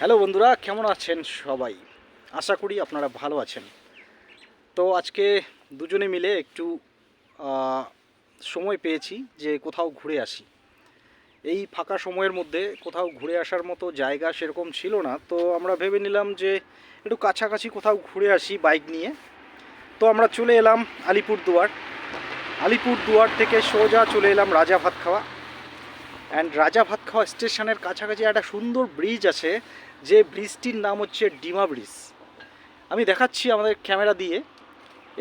Hello বন্ধুরা, কেমন আছেন সবাই? আশা করি আপনারা ভালো আছেন। তো আজকে দুজনে মিলে একটু সময় পেয়েছি যে কোথাও ঘুরে আসি। এই ফাঁকা সময়ের মধ্যে কোথাও ঘুরে আসার মতো জায়গা সেরকম ছিল না, তো আমরা ভেবে নিলাম যে একটু কাছাকাছি কোথাও ঘুরে আসি বাইক নিয়ে। তো আমরা চলে এলাম আলিপুরদুয়ার। আলিপুরদুয়ার থেকে সোজা চলে এলাম রাজা ভাত খাওয়া। অ্যান্ড রাজা ভাত খাওয়া স্টেশনের কাছাকাছি একটা সুন্দর ব্রিজ আছে, যে ব্রিজটির নাম হচ্ছে ডিমা ব্রিজ আমি দেখাচ্ছি আমাদের ক্যামেরা দিয়ে।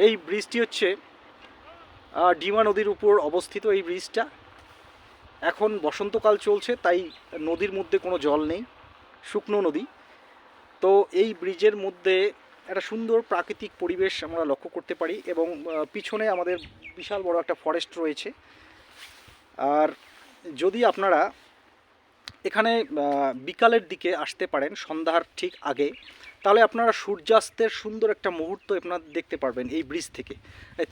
এই ব্রিজটি হচ্ছে ডিমা নদীর উপর অবস্থিত এই ব্রিজটা এখন বসন্তকাল চলছে, তাই নদীর মধ্যে কোনো জল নেই, শুকনো নদী। তো এই ব্রিজের মধ্যে একটা সুন্দর প্রাকৃতিক পরিবেশ আমরা লক্ষ্য করতে পারি এবং পিছনে আমাদের বিশাল বড় একটা ফরেস্ট রয়েছে। আর যদি আপনারা এখানে বিকালের দিকে আসতে পারেন সন্ধ্যার ঠিক আগে তাহলে আপনারা সূর্যাস্তের সুন্দর একটা মুহূর্ত আপনারা দেখতে পারবেন এই ব্রিজ থেকে।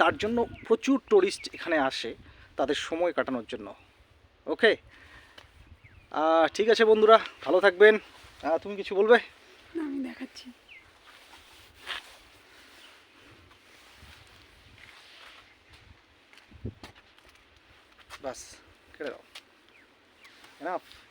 তার জন্য প্রচুর টুরিস্ট এখানে আসে তাদের সময় কাটানোর জন্য। ওকে ঠিক আছে বন্ধুরা ভালো থাকবেন। তুমি কিছু বলবে? আমি দেখাচ্ছি। বাস কেটে দাও। enough.